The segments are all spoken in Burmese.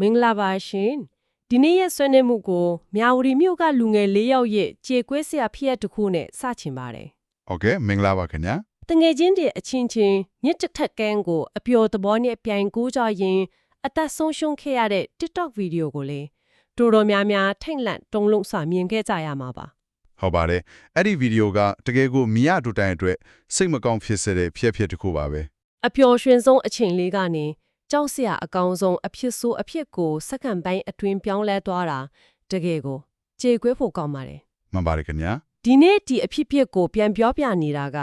မင်္ဂလာပါရှင်ဒီနေ့ရဲ့ဆွေးနွေးမှုကိုမြဝတီမြို့ကလူငယ်၄ယောက်ရဲ့ကြေကွဲစရာဖြစ်ရပ်တစ်ခုနဲ့စချင်ပါတယ်ဟုတ်ကဲ့မင်္ဂလာပါခင်ဗျာတငယ်ချင်းတွေအချင်းချင်းညစ်တစ်ထက်ကန်းကိုအပျော်သဘောနဲ့ပြိုင်ကူးကြရင်အသက်ဆုံးရှုံးခဲ့ရတဲ့ TikTok ဗီဒီယိုကိုလေတော်တော်များများထိတ်လန့်တုန်လှုပ်စွာမြင်ခဲ့ကြရမှာပါဟုတ်ပါတယ်အဲ့ဒီဗီဒီယိုကတကယ်ကိုမြရတူတိုင်အတွက်စိတ်မကောင်းဖြစ်စေတဲ့ဖြစ်ဖြစ်တစ်ခုပါပဲအပျော်ရွှင်ဆုံးအချိန်လေးကနေ ကြောက်စရာအကောင်းဆုံးအဖြစ်ဆိုးအဖြစ်ကိုစက္ကန့်ပိုင်းအတွင်းပြောင်းလဲသွားတာတကယ်ကိုကြေကွဲဖို့ကောင်းပါတယ်မှန်ပါတယ်ခင်ဗျာဒီနေ့ဒီအဖြစ်ဖြစ်ကိုပြန်ပြောပြနေတာက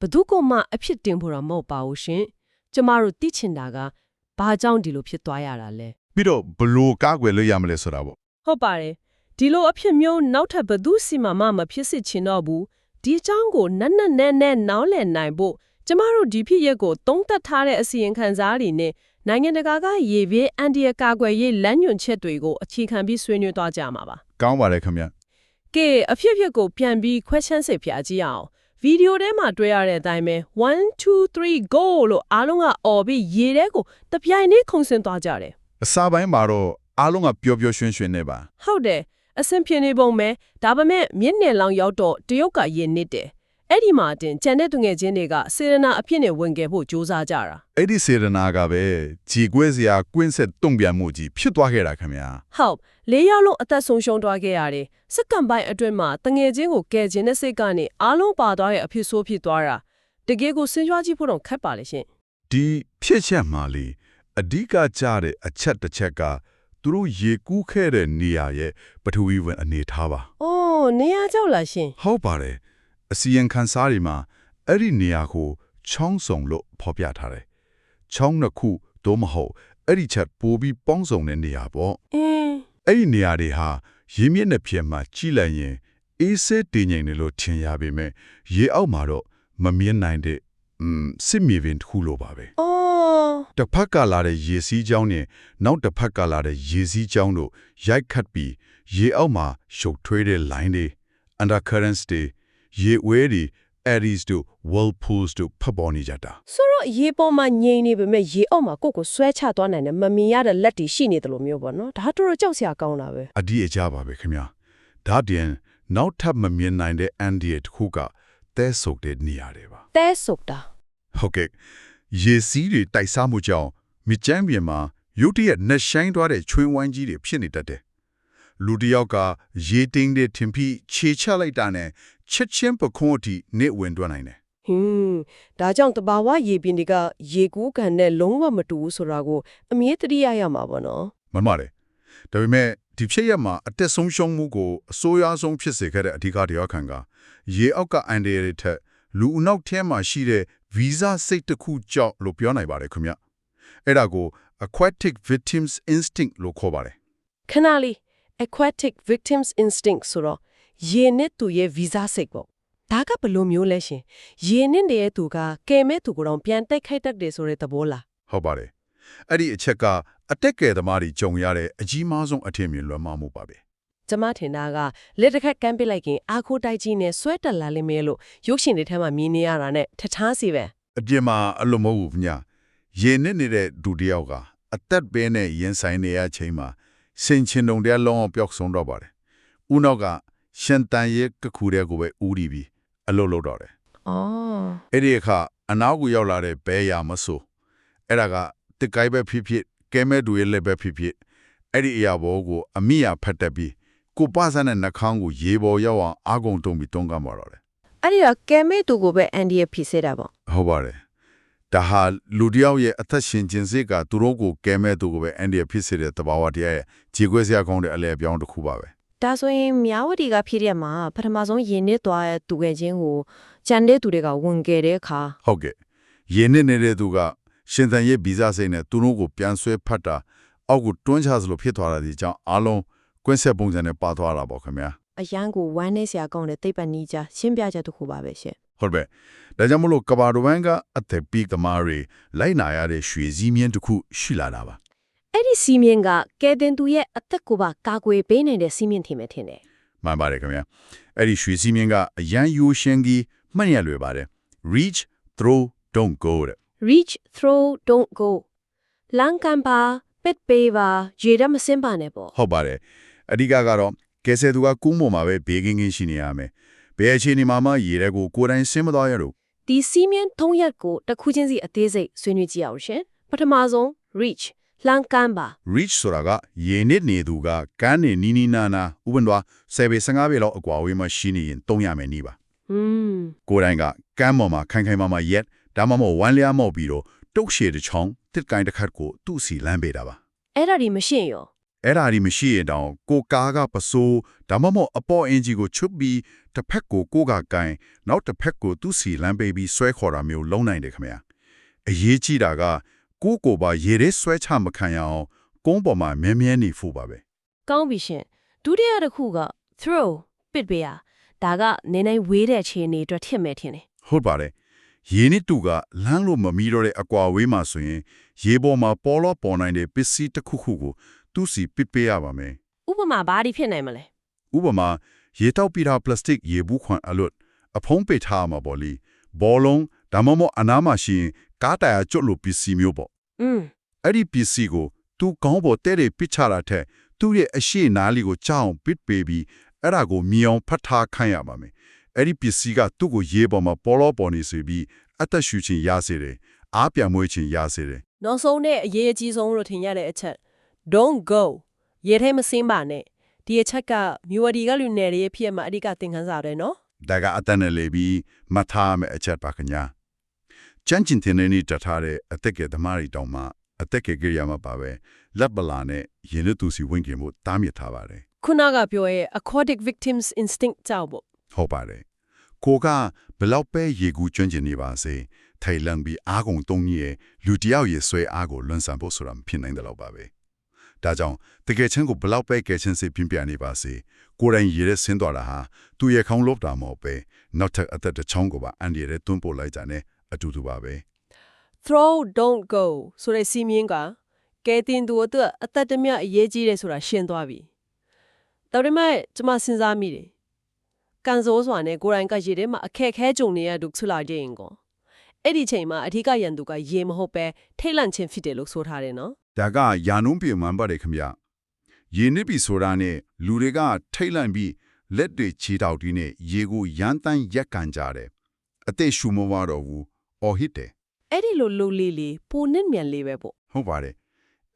ဘယ်သူကမှအဖြစ်တင်ဖို့တော့မဟုတ်ပါဘူးရှင်ကျမတို့သိချင်တာကဘာကြောင့်ဒီလိုဖြစ်သွားရတာလဲပြီးတော့ဘလို့ကားကွယ်လို့ရမလဲဆိုတာပေါ့ဟုတ်ပါတယ်ဒီလိုအဖြစ်မျိုးနောက်ထပ်ဘယ်သူစီမမှမဖြစ်စစ်ချင်တော့ဘူးဒီအကြောင်းကိုနက်နက်နဲနဲနားလည်နိုင်ဖို့ ကျမတို့ဒီဖြစ်ရက်ကိုသုံးသပ်ထားတဲ့အစီရင်ခံစားတွေနဲ့နိုင်ငံတကာကရေဘေးအန်ဒီယကာကွယ်ရေးလမ်းညွှန်ချက်တွေကိုအခြေခံပြီးဆွေးနွေးသွားကြမှာပါကောင်းပါတယ်ခင်ဗျာကဲအဖြစ်အဖြစ်ကိုပြန်ပြီးခွဲချမ်းစိတ်ပြကြည့်အောင်ဗီဒီယိုထဲမှာတွေ့ရတဲ့အတိုင်းပဲ1 2 3 go လို့အားလုံးကអော်ပြီးရေထဲကိုတပြိုင်နက်ခုန်ဆင်းသွားကြတယ်အစာပိုင်းမှာတော့အားလုံးကပျော်ပျော်ရွှင်ရွှင်နေပါဟုတ်တယ်အဆင်ပြေနေပုံပဲဒါပေမဲ့မျက်နှာလောင်ရောက်တော့တရုတ်ကရင်နစ်တယ် အဲ့ဒီမှာတင်ကြံတဲ့သူငယ်ချင်းတွေကစေရနာအဖြစ်နဲ့ဝင်ခဲ့ဖို့ကြိုးစားကြတာအဲ့ဒီစေရနာကပဲជីကွဲစရာကွင်းဆက်တုံ့ပြန်မှုကြီးဖြစ်သွားခဲ့တာခင်ဗျာဟုတ်လေးယောက်လုံးအသက်ဆုံးရှုံးသွားခဲ့ရတယ်စက္ကန့်ပိုင်းအတွင်းမှာတငယ်ချင်းကိုကယ်ခြင်းတဲ့စိတ်ကနေအားလုံးပါသွားတဲ့အဖြစ်ဆိုးဖြစ်သွားတာတကယ်ကိုစဉ်းစားကြည့်ဖို့တော့ခက်ပါလေရှင်ဒီဖြစ်ချက်မှာလေအဓိကကြတဲ့အချက်တစ်ချက်ကသူတို့ရေကူးခဲ့တဲ့နေရာရဲ့ပထဝီဝင်အနေထားပါ။အော်နေရာကြောက်လားရှင်ဟုတ်ပါတယ် အစီရင်ခံစားတွေမှာအဲ့ဒီနေရာကိုချောင်းစုံလို့ဖော်ပြထားတယ်ချောင်းတစ်ခုတော့မဟုတ်အဲ့ဒီချက်ပိုပြီးပေါင်းစုံတဲ့နေရာပေါ့။အင်းအဲ့ဒီနေရာတွေဟာရေမျက်နှာပြင်မှာကြီးလိုက်ရင်အေးဆေးတည်ငြိမ်တယ်လို့ထင်ရပေမဲ့ရေအောက်မှာတော့မမြင်နိုင်တဲ့อืมစစ်မြေပြင်တစ်ခုလိုပါပဲအော်တစ်ဖက်ကလာတဲ့ရေစီးကြောင်းနဲ့နောက်တစ်ဖက်ကလာတဲ့ရေစီးကြောင်းတို့ရိုက်ခတ်ပြီးရေအောက်မှာရှုပ်ထွေးတဲ့ line တွေ undercurrents တွေ ရေဝဲတွေ eddies တို့ whirlpools တို့ဖပ်ပေါ်နေကြတာဆိုတော့ရေပေါ်မှာငြိမ်နေပေမဲ့ရေအောက်မှာကိုယ့်ကိုဆွဲချသွားနိုင်တယ်မမြင်ရတဲ့လက်တွေရှိနေတယ်လို့မျိုးပေါ့နော်။ဒါတော့တော်တော်ကြောက်စရာကောင်းတာပဲအဒီအကြပါပဲခင်ဗျာဒါပြင်နောက်ထပ်မမြင်နိုင်တဲ့အန်ဒီရဲ့တစ်ခုကသဲဆုပ်တဲ့နေရာတွေပါ။တဲဆုပ်တာဟုတ်ကဲ့ရေစီးတွေတိုက်စားမှုကြောင့်မြစ်ကျန်းပြင်မှာရုတ်တရက်နှက်ဆိုင်သွားတဲ့ချွင်းဝိုင်းကြီးတွေဖြစ်နေတတ်တယ်လူတစ်ယောက်ကရေတင်းတဲ့ထင်ပြီးခြေချလိုက်တာနဲ့ ချက်ချင်းပခုံးအထိနေဝင်တွန်းနိုင်တယ်။ဟင်းဒါကြောင့်တဘာဝရေပြင်တွေကရေကူးကန်နဲ့လုံးဝမတူဘူးဆိုတာကိုအမြဲတတိယရမှာပေါ့နော်မှန်ပါတယ်ဒါပေမဲ့ဒီဖြစ်ရက်မှာအတက်ဆုံးရှုံးမှုကိုအစိုးရဆုံးဖြစ်စေခဲ့တဲ့အဓိကတရားခံကရေအောက်ကအန်ဒီရထက်လူအနောက်ထဲမှာရှိတဲ့ဗီဇစိတ်တစ်ခုကြောင့်လို့ပြောနိုင်ပါတယ်ခင်ဗျအဲ့ဒါကို aquatic victims instinct လို့ခေါ်ပါတယ်။ခဏလေး aquatic victims instinct ဆိုတော့ ရေနဲ့သူရဲ့ visa စိတ်ပေါ့။ဒါကဘယ်လိုမျိုးလဲရှင်။ရေနဲ့တဲ့သူကကဲမဲ့သူကိုတော့ပြန်တိုက်ခိုက်တတ်တယ်ဆိုတဲ့သဘောလားဟုတ်ပါတယ်အဲ့ဒီအချက်ကအတက်ကယ်သမားတွေကြုံရတဲ့အကြီးမားဆုံးအထင်မြင်လွှမ်းမိုးမှုပါပဲကျမထင်တာကလက်တစ်ခက်ကမ်းပစ်လိုက်ရင်အာခိုတိုက်ကြီးနဲ့ဆွဲတက်လာလိမ့်မယ်လို့ရုပ်ရှင်တွေထဲမှာမြင်နေရတာနဲ့ထထားစီပဲအပြင်မှာအလိုမဟုတ်ဘူးညာရေနစ်နေတဲ့ဒူတယောက်ကအသက်ပဲနဲ့ရင်ဆိုင်နေရချိန်မှာစင်ချင်တုံတဲ့လုံးအောင်ပျောက်ဆုံးတော့ပါတယ်ဦးနောက်က ရှင်တန်ရဲ့ကခုတဲ့ကိုပဲဦးဒီပြီးအလိုလိုတော့တယ်။အော်အဲ့ဒီအခါအနောက်ကိုရောက်လာတဲ့ဘဲရမဆိုးအဲ့ဒါကတစ်ကိုက်ပဲဖြစ်ဖြစ်ကဲမဲတူရဲ့လက်ပဲဖြစ်ဖြစ်အဲ့ဒီအရာဘောကိုအမိယာဖတ်တက်ပြီးကိုပဆန်းတဲ့နှာခေါင်းကိုရေပေါ်ရောက်အောင်အာကုန်တုံးပြီးတွန်းကမှာတော့တယ်အဲ့ဒီတော့ကဲမဲ့သူကိုပဲအန်ဒီယဖြစ်စေတာပေါ့ဟုတ်ပါတယ်ဒါဟာလူတစ်ယောက်ရဲ့အသက်ရှင်ခြင်းစိတ်ကသူတို့ကိုကဲမဲ့သူကိုပဲအန်ဒီဖြစ်စေတဲ့တဘာဝတရားရဲ့ခြေခွဲစရာကောင်းတဲ့အလဲအပြောင်းတစ်ခုပါပဲ ဒါဆိုရင်မြဝတီကဖြစ်တဲ့မှာပထမဆုံးယင်းနစ်သွားတဲ့သူငယ်ချင်းကိုကြံတဲ့သူတွေကဝင်ခဲ့တဲ့အခါဟုတ်ကဲ့ရင်းနေနေတဲ့သူကရှင်သန်ရဲ့ဗီဇစိတ်နဲ့သူတို့ကိုပြန်ဆွဲဖတ်တာအောက်ကိုတွန်းချသလိုဖြစ်သွားတာဒီကြောင့်အားလုံးကွင်းဆက်ပုံစံနဲ့ပါသွားတာပေါ့ခင်ဗျာအရန်ကိုဝမ်းနေစရာကောင်းတဲ့သိပ္ပံနီးကြရှင်းပြချက်တစ်ခုပါပဲရှင်ဟုတ်ပဲဒါကြောင့်မလို့ကဘာဒဝမ်ကအသက်ပီကမာရီလိုက်နာရတဲ့ရွှေစည်းမြင့်တစ်ခုရှိလာတာပါ အဲ့ဒီစီမင်းကကဲတင်သူရဲ့အသက်ကိုပါကာကွယ်ပေးနိုင်တဲ့စီမင်းထင်မယ်ထင်တယ်မှန်ပါတယ်ခင်ဗျာအဲ့ဒီရွှေစည်းမြင့်ကအရန်ယူရှင်ကြီးမှတ်ရလွယ်ပါတယ် reach throw don't go တဲ့ reach throw don't go လန်ကန်ပါပပစ်ပေးပါရေတမစင်းပါနဲ့ပေါ့ဟုတ်ပါတယ်အဓိကကတော့ကယ်ဆယ်သူကကူးမော်မှာပဲဘေးကင်းကင်းရှိနေရမယ်ဘယ်အခြေအနေမှာမှရေတဲ့ကိုကိုယ်တိုင်ဆင်းမသွားရတော့ဒီစီမင်းသုံးရက်ကိုတစ်ခုချင်းစီအသေးစိတ်ဆွေးနွေးကြည့်အောင်ရှင်ပထမဆုံး reach လှမ်းကမ်းပါ reach ဆိုတာကရေနစ်နေသူကကန်းနေနီးနီးနားနားဥပမာ10ပေ15ပေလောက်အကွာအဝေးမှာရှိနေရင်300မယ်နီးပါဟွန်းကိုယ်တိုင်ကကမ်းပေါ်မှာခိုင်ခိုင်မာမာရက်ဒါမှမဟုတ်ဝမ်းလျားမောက်ပြီးတော့တုတ်ရှည်တစ်ချောင်းတစ်ကိုင်းတစ်ခတ်ကိုသူ့စီလမ်းပေးတာပါအဲ့ဒါဒီမရှင်းရောအဲ့ဒါဒီမရှိရင်တောင်ကိုကားကပစိုးဒါမှမဟုတ်အပေါ်အင်ဂျီကိုချွတ်ပြီးတစ်ဖက်ကိုကိုကကိုင်နောက်တစ်ဖက်ကိုသူ့စီလမ်းပေးပြီးဆွဲခေါ်တာမျိုးလုံးနိုင်တယ်ခင်ဗျာအရေးကြီးတာက ကိုကိုပါရေရဲဆွဲချမခံရအောင်ကုန်းပေါ်မှာမြဲမြဲနေဖို့ပါပဲကောင်းပြီရှင်ဒုတိယတစ်ခုက throw ပစ်ပေးရဒါကနည်းနည်းဝေးတဲ့ခြေအနေအတွက်ထင်မယ်ထင်တယ်ဟုတ်ပါတယ်ရေနစ်တူကလမ်းလို့မမီတော့တဲ့အကွာဝေးမှာဆိုရင်ရေပေါ်မှာပေါ်လောပေါ်နိုင်တဲ့ပစ္စည်းတစ်ခုခုကိုသူ့စီပစ်ပေးရပါမယ်ဥပမာဘာဒီဖြစ်နိုင်မလဲဥပမာရေတောက်ပြီးထားပလတ်စတစ်ရေဘူးခွန်အလွတ်အဖုံးပိတ်ထားမှာပေါ့လေဘောလုံး ဒါမှမဟုတ်အနားမှာရှိရင်ကားတရာကျွတ်လို့ပစ္စည်းမျိုးပေါ့อืมအဲ့ဒီပစ္စည်းကိုသူကောင်းပေါ်တဲ့တဲ့ပစ်ချတာထက်သူ့ရဲ့အရှိနားလီကိုကြောက်အောင်ပစ်ပေးပြီးအဲ့ဒါကိုမြေအောင်ဖတ်ထားခိုင်းရပါမယ်အဲ့ဒီပစ္စည်းကသူ့ကိုရေပေါ်မှာပေါ်လောပေါ်နေစေပြီးအသက်ရှူခြင်းရစေတယ်အားပြန်မွေးခြင်းရစေတယ်နောက်ဆုံးနဲ့အရေးအကြီးဆုံးလို့ထင်ရတဲ့အချက် don't go ရေထဲမစင်းပါနဲ့ဒီအချက်ကမြဝတီကလူနယ်ရဲ့ဖြစ်မှာအဓိကသင်ခန်းစာတယ်နော်ဒါကအတန်နဲ့လေပြီးမထားမယ်အချက်ပါခင်ဗျာ ချမ်းချင်တင်နေနေတထားတဲ့အသက်ကသမားရီတောင်မှအသက်ကကြရမှာပါပဲလက်ပလာနဲ့ရင်လူသူစီဝင်ကြမှုတားမြစ်ထားပါတယ်ခုနကပြောရဲ့ aquatic victims instinct ကြောင့်ပေါ့ဟုတ်ပါတယ်ကိုကဘလောက်ပဲရေကူးကျွမ်းကျင်နေပါစေထိုင်လန်ပြီးအားကုန်တုံးကြီးရဲ့လူတယောက်ရဲ့ဆွဲအားကိုလွန်ဆန်ဖို့ဆိုတာမဖြစ်နိုင်တယ်လို့ပါပဲဒါကြောင့်တကယ်ချင်းကိုဘလောက်ပဲကယ်ချင်းစိပြင်းပြနေပါစေကိုယ်တိုင်ရေရဲဆင်းသွားတာဟာသူ့ရဲ့ခေါင်းလပ်တာမဟုတ်ပဲနောက်ထပ်အသက်တစ်ချောင်းကိုပါအန်ဒီရဲတွန်းပို့လိုက်ကြတဲ့ အတူတူပါပဲ throw don't go ဆိုတဲ့စီမင်းကကဲတင်သူအတွက်အသက်တမျှအရေးကြီးတယ်ဆိုတာရှင်းသွားပြီ။ဒါပေမဲ့ကျွန်မစဉ်းစားမိတယ်။ကန်ဆိုးစွာနဲ့ကိုယ်တိုင်ကရေထဲမှာအခက်အခဲကြုံနေရဒုက္ခလာကြရင်ကိုအဲ့ဒီချိန်မှာအထူးကရန်သူကရေမဟုတ်ပဲထိတ်လန့်ခြင်းဖြစ်တယ်လို့ဆိုထားတယ်နော်ဒါကယာနုံးပြေမှန်ပါတယ်ခင်ဗျရေနစ်ပြီဆိုတာနဲ့လူတွေကထိတ်လန့်ပြီးလက်တွေခြေထောက်တွေနဲ့ရေကိုရမ်းတမ်းရက်ကန်ကြတယ်အသက်ရှူမဝတော့ဘူး အော်ဟစ်တယ်။အဲ့ဒီလိုလှုပ်လေးလေးပိုနစ်မြန်လေးပဲပေါ့ဟုတ်ပါတယ်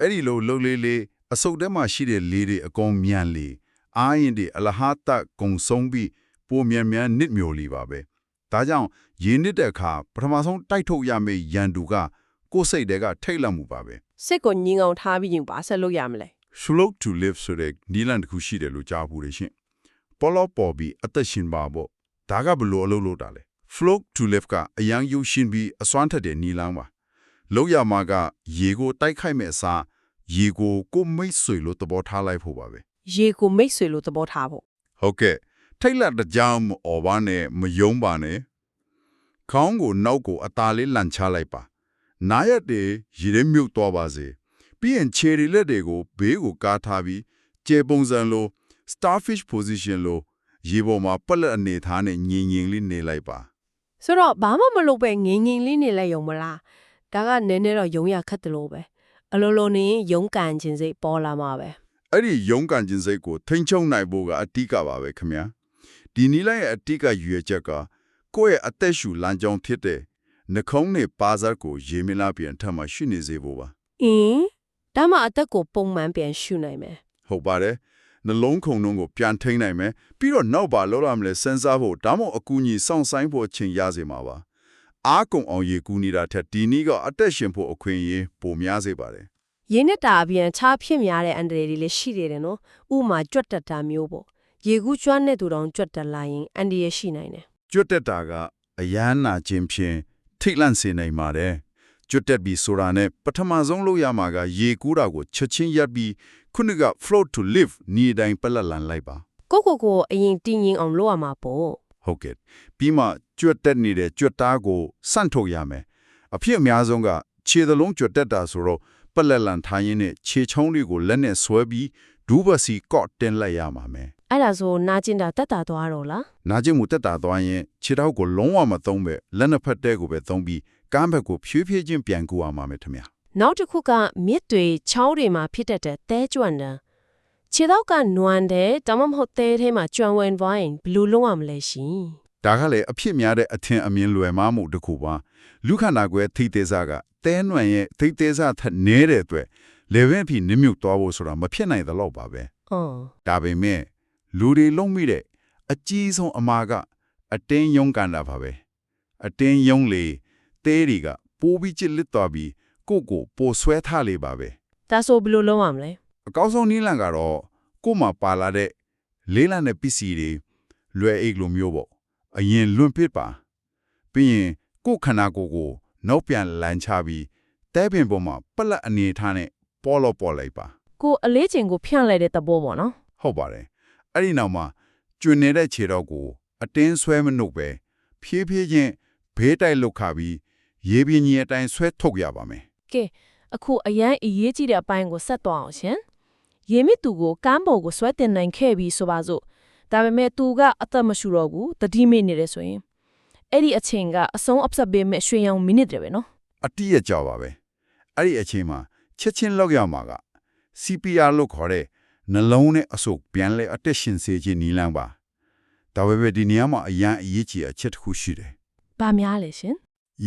အဲ့ဒီလိုလှုပ်လေးလေးအစုပ်ထဲမှာရှိတဲ့လေးတွေအကုန်မြန်လေအာရင်တွေအလဟတကုံဆုံးပြီးပိုမြန်မြန်နစ်မျိုးလေးပါပဲဒါကြောင့်ရေနစ်တဲ့အခါပထမဆုံးတိုက်ထုတ်ရမယ့်ရန်သူကကိုယ်စိတ်တွေကထိတ်လန့်မှုပါပဲ။စိတ်ကိုညင်အောင်ထားပြီးရင်ပါဆက်လို့ရမလဲ slow to live ဆိုတဲ့နီလန်တစ်ခုရှိတယ်လို့ကြားဘူးလေရှင်ပေါ်လောပေါ်ပြီးအသက်ရှင်ပါပေါ့ဒါကဘယ်လို့အလုပ်လုပ်တာလဲ flow to live ကအရန်ယူရှင်ပြီးအစွမ်းထက်တဲ့နီလန်ပါလောက်ရမှာက ရေကိုတိုက်ခိုက်မဲ့အစားရေကိုကိုယ်မိတ်ဆွေလို့သဘောထားလိုက်ဖို့ပါပဲ။ရေကိုမိတ်ဆွေလို့သဘောထားဖို့ဟုတ်ကဲ့ထိတ်လက်တကြောင်အော်ပါနဲ့မယုံပါနဲ့ခေါင်းကိုနောက်ကိုအသားလေးလန့်ချလိုက်ပါနားရက်တွေရေထဲမြုပ်သွားပါစေပြီးရင်ခြေရီလက်တွေကိုဘေးကိုကားထားပြီးကျေပုံစံလို starfish position လိုရေပေါ်မှာပလက်အနေထားနဲ့ငြိမ်ငြိမ်လေးနေလိုက်ပါ။ ဆိုတော့ဘာမှမလုပ်ပဲငိမ့်ငိမ့်လေးနေလိုက်ရုံမလား။ဒါကနည်းနည်းတော့ယုံရခက်တယ်လို့ပဲ။အလိုလိုနေရင်ယုံကန်ခြင်းစိတ်ပေါ်လာမှာပဲ။အဲ့ဒီရုံးကန်ခြင်းစိတ်ကိုထိမ့်ချုံနိုင်ဖို့ကအတိကပါပဲခင်ဗျာဒီနီလိုက်ရဲ့အတိကရွေချက်ကကိုယ့်ရဲ့အသက်ရှူလမ်းကြောင်းဖြစ်တဲ့နှခုံးနဲ့ပါဇက်ကိုရေမလာပြန်ထပ်မှရှိနေစေဖို့ပါအင်းဒါမှအသက်ကိုပုံမှန်ပြန်ရှုနိုင်မယ်ဟုတ်ပါတယ် နှလုံးခုန်နှုံးကိုပြန်ထိန်းနိုင်မယ်ပြီးတော့နောက်ပါလောက်ရမလဲစဉ်းစားဖို့ဒါမှမဟုတ်အကူအညီစောင့်ဆိုင်ဖို့အချိန်ရစေမှာပါအားကုန်အောင်ရေကူးနေတာထက်ဒီနည်းကအသက်ရှင်ဖို့အခွင့်အရေးပိုများစေပါတယ်ရင်းနဲ့တာအပြင်ခြားဖြစ်များတဲ့အန်ဒရယ်တွေလည်းရှိနေတယ်နော်ဥပမာကြွတ်တက်တာမျိုးပေါ့ရေကူးကျွမ်းတဲ့သူတောင်ကြွတ်တက်လာရင်အန်ဒီရရှိနိုင်တယ်ကျွတ်တက်တာကအရန်နာခြင်းဖြင့်ထိတ်လန့်စေနိုင်ပါတယ်ကျွတ်တက်ပြီးဆိုတာနဲ့ပထမဆုံးလုပ်ရမှာကရေကူးတာကိုချက်ချင်းရပ်ပြီး ခုနက float to live နေတိုင်းပလက်လန်လိုက်ပါကိုကိုကိုအရင်တင်းရင်အောင်လုပ်ရမှာပေါ့ဟုတ်ကဲ့ပြီးမှကြွတ်တက်နေတဲ့ကြွတ်သားကိုစန့်ထုတ်ရမယ်အဖြစ်အများဆုံးကခြေသလုံးကြွတ်တက်တာဆိုတော့ပလက်လန်ထိုင်းရင်းနဲ့ခြေချောင်းတွေကိုလက်နဲ့ဆွဲပြီးဒူးဘစီကော့တင်လိုက်ရမှာမယ်အဲ့ဒါဆိုနာကျင်တာတက်တာသွားတော့လားနာကျင်မှုတက်တာသွားရင်ခြေထောက်ကိုလုံးဝမသုံးပဲလက်နှစ်ဖက်တဲကိုပဲသုံးပြီးကမ်းဘက်ကိုဖြည်းဖြည်းချင်းပြန်ကူရမှာမယ်ထင်ဗျာ နောက်တစ်ခုကမြစ်တွေချောင်းတွေမှာဖြစ်တတ်တဲ့တဲကျွမ်းတာခြေတော့ကနွမ်းတယ်တမမဟုတ်တဲထဲမှာကျွမ်းဝင်သွားရင်ဘယ်လိုလုပ်ရမလဲရှင်ဒါကလည်းအဖြစ်များတဲ့အထင်အမြင်လွယ်မှားမှုတစ်ခုပါလူခန္ဓာကိုယ်ထိသေးစားကတဲနွံရဲ့ထိသေးစားထက်နည်းတဲ့အတွက်လေဝင်းဖြစ်နစ်မြုပ်သွားဖို့ဆိုတာမဖြစ်နိုင်သလောက်ပါပဲအော်ဒါပေမဲ့လူတွေလုံးမိတဲ့အကြီးဆုံးအမာကအတင်းယုံကန်တာပါပဲအတင်းယုံလေတဲတွေကပိုးပြီးချစ်လစ်သွားပြီး ကိုယ့်ကိုပိုဆွဲထားလေပါပဲဒါဆိုဘယ်လိုလုပ်ရမလဲအကောင်းဆုံးနည်းလမ်းကတော့ကို့မှာပါလာတဲ့လေးလံတဲ့ပစ္စည်းတွေလွယ်အိတ်လိုမျိုးပေါ့အရင်လွန့်ပစ်ပါပြီးရင်ကို့ခန္ဓာကိုယ်ကိုနောက်ပြန်လန်ချပြီးတဲပင်ပေါ်မှာပလက်အနေထားနဲ့ပေါ်လို့ပေါ်လိုက်ပါကိုအလေးချိန်ကိုဖြန့်လိုက်တဲ့သဘောပေါ့နော်ဟုတ်ပါတယ်အဲ့ဒီနောက်မှာကျွန်းနေတဲ့ခြေတော့ကို အတင်းဆွဲမနှုတ်ပဲဖြည်းဖြည်းချင်းဘေးတိုက်လုတ်ခါပြီးရေပြင်းကြီးအတိုင်းဆွဲထုတ်ရပါမယ် ကဲအခုအရန်အရေးကြီးတဲ့အပိုင်းကိုဆက်သွားအောင်ရှင်ရေမြစ်သူကိုကမ်းပေါ်ကိုဆွဲတင်နိုင်ခဲ့ပြီဆိုပါစို့ဒါပေမဲ့သူကအသက်မရှူတော့ဘူးတတိမိနေတယ်ဆိုရင်အဲ့ဒီအချိန်ကအဆုံးအပ်ဆက်ပေးမဲ့ရွှေရောင်မိနစ်တွေပဲနော်အတိရကြပါပဲအဲ့ဒီအချိန်မှာချက်ချင်းလောက်ရမှာက CPR လို့ခေါ်တဲ့နှလုံးနဲ့အဆုပ်ပြန်လဲအသက်ရှင်စေခြင်းနည်းလမ်းပါဒါပေမဲ့ဒီနေရာမှာအရန်အရေးကြီးအချက်တစ်ခုရှိတယ်။ဘာများလဲရှင်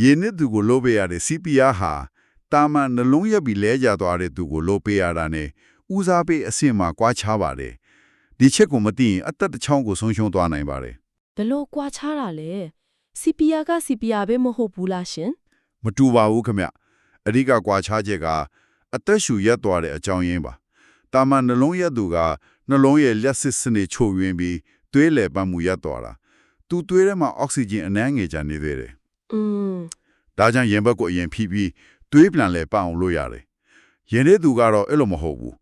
ရေနစ်သူကိုလိုပေးရတဲ့ CPR ဟာ တာမန်နှလုံးရက်ပြီးလဲကြသွားတဲ့သူကိုလိုပေးရတာနဲ့ဦးစားပေးအဆင့်မှာကွာခြားပါတယ်ဒီချက်ကိုမသိရင်အသက်တစ်ချောင်းကိုဆုံးရှုံးသွားနိုင်ပါတယ်။ဘယ်လိုကွာခြားတာလဲ။ CPR က CPR ပဲမဟုတ်ဘူးလားရှင်မတူပါဘူးခင်ဗျအဓိကကွာခြားချက်ကအသက်ရှူရက်သွားတဲ့အကြောင်းရင်းပါတာမန်နှလုံးရက်သူကနှလုံးရဲ့လက်စစ်စနစ်ချို့ယွင်းပြီးသွေးလေပတ်မှုရက်သွားတာသူသွေးထဲမှာအောက်ဆီဂျင်အနည်းငယ်ကျန်နေသေးတယ်။อืมဒါကြောင့်ရင်ဘက်ကိုအရင်ဖိပြီး သွေးပြန်လဲပတ်အောင်လုပ်ရတယ်ရင်တဲ့သူကတော့အဲ့လိုမဟုတ်ဘူး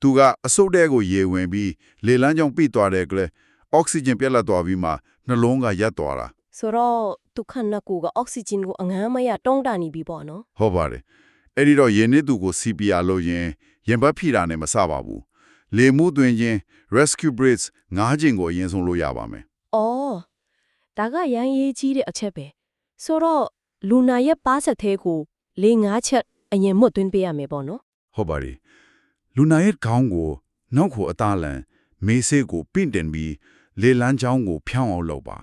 သူကအဆုတ်တဲကိုရေဝင်ပြီးလေလန်းကြောင့်ပိသွားတယ်ကလေးအောက်ဆီဂျင်ပြတ်လတ်သွားပြီးမှနှလုံးကရက်သွားတာဆိုတော့ဒုက္ခနကူကအောက်ဆီဂျင်ကိုအငမ်းမရတုံးတာနေပြီပေါ့နော်ဟုတ်ပါတယ်အဲ့ဒီတော့ရင်နစ်သူကို CPR လုပ်ရင်ရင်ဘတ်ဖိတာနဲ့မစပါဘူးလေမှုသွင်းခြင်း rescue breaths ငါးခြင်းကိုအရင်ဆုံးလုပ်ရပါမယ်။အော်ဒါကရန်ရေးကြီးတဲ့အချက်ပဲ။ဆိုတော့လူနာရဲ့ပါဆက်သေးကို ၄၅ချက်အရင်မွတ်သွင်းပေးရမယ်ပေါ့နော်ဟုတ်ပါတယ်လူနာရဲ့ခေါင်းကိုနောက်ကိုအသားလန်မေးစေးကိုပင့်တင်ပြီးလေလန်းချောင်းကိုဖြောင်းအောင်လုပ်ပါ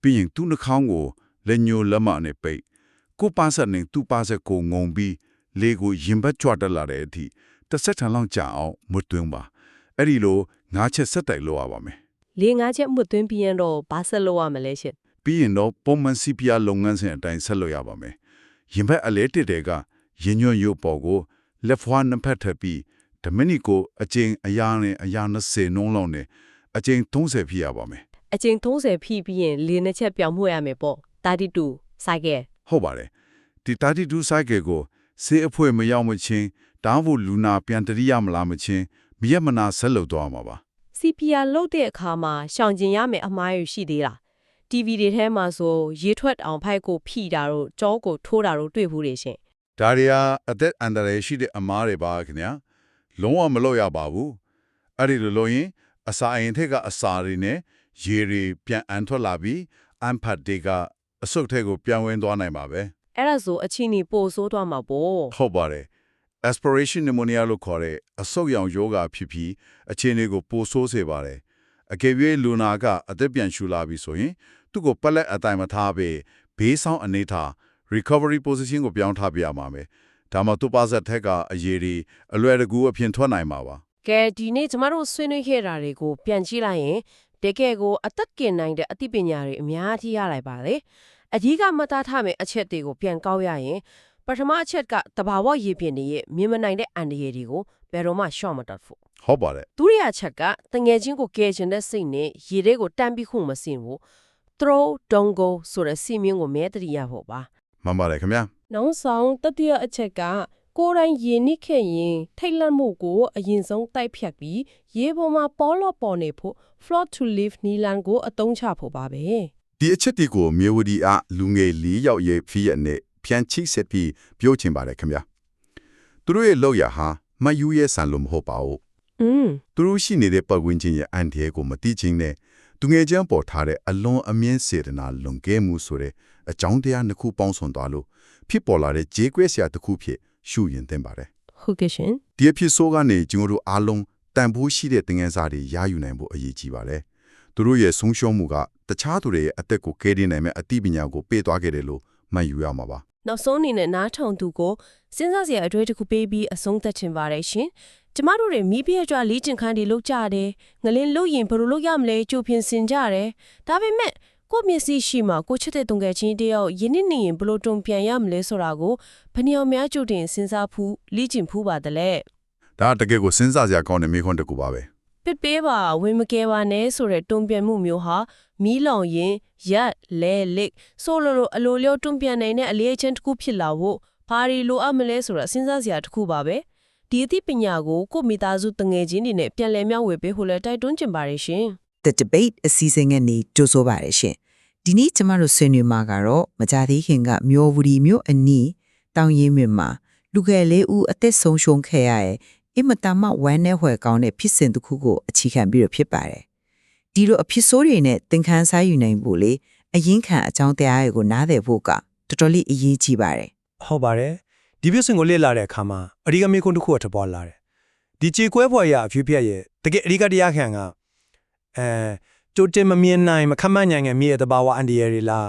ပြီးရင်သူ့နှာခေါင်းကိုလက်ညှိုးလက်မနဲ့ပိတ်ကိုပါဆက်နဲ့သူ့ပါဆက်ကိုငုံပြီးလေကိုရင်ဘတ်ကြွတက်လာတဲ့အထိတစ်ဆက်ထန်လောက်ကြာအောင်မွတ်သွင်းပါအဲ့ဒီလိုငါးချက်ဆက်တိုက်လုပ်ရပါမယ်။၄၅ချက်မွတ်သွင်းပြီးရင်တော့ဘာဆက်လုပ်ရမလဲရှင်ပြီးရင်တော့ပုံမှန် CPR လုပ်ငန်းစဉ်အတိုင်းဆက်လုပ်ရပါမယ်။ ရင်ဘတ်အလဲတစ်တဲ့ကရင်ညွန့်ရုပ်ပေါ်ကိုလက်ဖွားနှစ်ဖက်ထပ်ပြီးဒမနီကိုအကျဉ်အရာနဲ့အရာ20နှုံးလောက်နဲ့အကျဉ်30ဖြစ်ရပါမယ်။အချိန်30ဖိပြီးရင်၄နှစ်ချက်ပြောင်းမှုရမယ်ပေါ့။32စိုက်ကဲ။ဟုတ်ပါတယ်။ဒီ32 cycle ကိုဆေးအဖွဲမရောက်မချင်းတောင်းဖို့လူနာပြန်တရိရမလားမချင်းမရက်မနာဆက်လုပ်သွားမှာပါ CPR လုပ်တဲ့အခါမှာရှောင်ကျင်ရမယ်အမားရရှိသေးလား TV တွေထဲမှာဆိုရေထွက်အောင်ဖိုက်ကိုဖိတာတို့ကြောကိုထိုးတာတို့တွေ့ဘူးလေရှင်။ဒါတွေကအသက်အန္တရာယ်ရှိတဲ့အမားတွေပါခင်ဗျာ။လုံးဝမလုပ်ရပါဘူး။အဲ့ဒီလိုလုပ်ရင်အစာအိမ်ထက်ကအစာတွေနဲ့ရေတွေပြန်အန်ထွက်လာပြီးအမ်ဖတ်တွေကအဆုတ်ထဲကိုပြန်ဝင်သွားနိုင်ပါပဲအဲ့ဒါဆိုအချင်းကြီးပို့ဆိုးသွားမှာပေါ့။ဟုတ်ပါတယ်။ aspiration pneumonia လို့ခေါ်တဲ့အဆုတ်ရောင်ယောဂဖြစ်ပြီးအခြေအနေကိုပိုဆိုးစေပါတယ်။အကယ်၍လူနာကအသက်ပြန်ရှူလာပြီဆိုရင် သူ့ကိုပလက်အတိုင်းမထားဘဲဘေးဆောင်အနေထား recovery position ကိုပြောင်းထားပြရမှာမယ်။ဒါမှသူ့ပါဇက်ထက်ကအရေးတွေအလွယ်တကူအဖြစ်ထွက်နိုင်မှာပါကဲဒီနေ့ကျမတို့ဆွေးနွေးခဲ့တာတွေကိုပြန်ကြည့်လိုက်ရင်တကယ်ကိုအသက်ကင်နိုင်တဲ့အသိပညာတွေအများကြီးရလိုက်ပါလေအကြီးကမတ်သားထားမယ့်အချက်တွေကိုပြန်ကောက်ရရင်ပထမအချက်ကတဘာဝရေပြင်တွေရဲ့မြင်မနိုင်တဲ့အန္တရာယ်တွေကိုဘယ်တော့မှရှော့မတတ်ဘူး။ဟုတ်ပါတယ်ဒုတိယအချက်ကတငယ်ချင်းကိုကယ်ချင်တဲ့စိတ်နဲ့ရေထဲကိုတန်းပြီးခုမစင်ဘူး throw don't go ဆိုတဲ့စီမင်းကိုမဲတရိရဖို့ပါ။မှန်ပါတယ်ခင်ဗျာနောက်ဆုံးတတိယအချက်ကကိုယ်တိုင်ရေနစ်ခဲ့ရင်ထိတ်လန့်မှုကိုအရင်ဆုံးတိုက်ဖြတ်ပြီးရေပေါ်မှာပေါ်လော့ပေါ်နေဖို့ float to live နီလန်ကိုအသုံးချဖို့ပါပဲ။ဒီအချက်ဒီကိုမြေဝဒီအားလူငယ်၄ယောက်ရဲ့ဖြစ်ရနဲ့ပြန်ချိတ်ဆက်ပြီးပြောချင်ပါတယ်ခင်ဗျာ။သူတို့ရဲ့လောက်ရဟာမယူရဲ့ဆန်လို့မဟုတ်ပါဘူး။อืมသူတို့ရှိနေတဲ့ပတ်ဝန်းကျင်ရဲ့အန်တီရဲ့ကိုမတိချင်းနဲ့ သူငယ်ချင်းပေါ်ထားတဲ့အလွန်အမြင့်စေတနာလွန်ကဲမှုဆိုတဲ့အကြောင်းတရားနှစ်ခုပေါင်းစုံသွားလို့ဖြစ်ပေါ်လာတဲ့ဂျေကွဲဆရာတစ်ခုဖြစ်ရှုရင်သင့်ပါတယ်ဟုတ်ကဲ့ရှင်ဒီအဖြစ်ဆိုးကနေကျွန်တော်တို့အားလုံးတန်ဖိုးရှိတဲ့သင်ခန်းစာတွေရယူနိုင်ဖို့အရေးကြီးပါတယ်သူတို့ရဲ့ဆုံးရှုံးမှုကတခြားသူတွေရဲ့အသက်ကိုကယ်တင်နိုင်မဲ့အသိပညာကိုပေးသွားခဲ့တယ်လို့မှတ်ယူရမှာပါနောက်ဆုံးအနေနဲ့နားထောင်သူကိုစဉ်းစားစရာအတွေ့အကြုံပေးပြီးအဆုံးသတ်ချင်ပါတယ်ရှင် ကျမတို့တွေမိဖုရားကြွလေ့ကျင့်ခန်းတွေလုပ်ကြတယ်ငလင်းလို့ရင်ဘယ်လိုလုပ်ရမလဲကြိုပြင်ဆင်ကြတယ်ဒါပေမဲ့ကိုယ့်မျက်စိရှိမှကိုချစ်တဲ့တုံငယ်ချင်းတယောက်ယင်းနေနေရင်ဘယ်လိုတုံပြန်ရမလဲဆိုတာကိုဘယ်နည်းများကြိုတင်စဉ်းစားဖူးလေ့ကျင့်ဖူးပါတယ်လေဒါကတကယ်ကိုစဉ်းစားစရာကောင်းတဲ့မိခွန်းတစ်ခုပါပဲပစ်ပေးပါဝင်မကဲပါနဲ့ဆိုတဲ့တုံ့ပြန်မှုမျိုးဟာမီးလောင်ရင်ရက်လဲလက်ဆိုလိုလိုအလိုလျောတုံ့ပြန်နိုင်တဲ့အလေးအချင်းတစ်ခုဖြစ်လာဖို့ဘာတွေလိုအပ်မလဲဆိုတာစဉ်းစားစရာတစ်ခုပါပဲ ဒီအသိပညာကိုကိုယ့်မိသားစုတငယ်ချင်းတွေနဲ့ပြန်လည်မျှဝေပေးဖို့လဲတိုက်တွန်းချင်ပါတယ်ရှင် The Debate အစီအစဉ်ကနေကြိုဆိုပါရရှင်။ဒီနေ့ကျမတို့ဆွေးနွေးမှာကတော့မကြသေးခင်ကမြို့ဝတီမြို့အနီးတောင်ရင်မြစ်မှာလူငယ်လေးဦးအသက်ဆုံးရှုံးခဲ့ရရဲ့အင်မတန်မှဝမ်းနည်းဖွယ်ကောင်းတဲ့ဖြစ်စဉ်တစ်ခုကိုအခြေခံပြီးတော့ဖြစ်ပါတယ်။ဒီလိုအဖြစ်ဆိုးတွေနဲ့သင်ခန်းစားယူနိုင်ဖို့လေအရင်ခံအကြောင်းတရားတွေကိုနားလည်ဖို့ကတော်တော်လေးအရေးကြီးပါတယ်ဟုတ်ပါတယ် ဒီပြစ်စင်ကိုလေ့လာတဲ့အခါမှာအရိကမေခွန်းတစ်ခုကထပေါ်လာတယ်ဒီကြေကွဲဖွယ်ရအဖြစ်ဖြစ်ရဲ့တကယ်အရိကတရားခံကအဲကြိုတင်မမြင်နိုင်မခမန့်နိုင်ငယ်မြေရဲ့တဘာဝအန်ဒီရတွေလား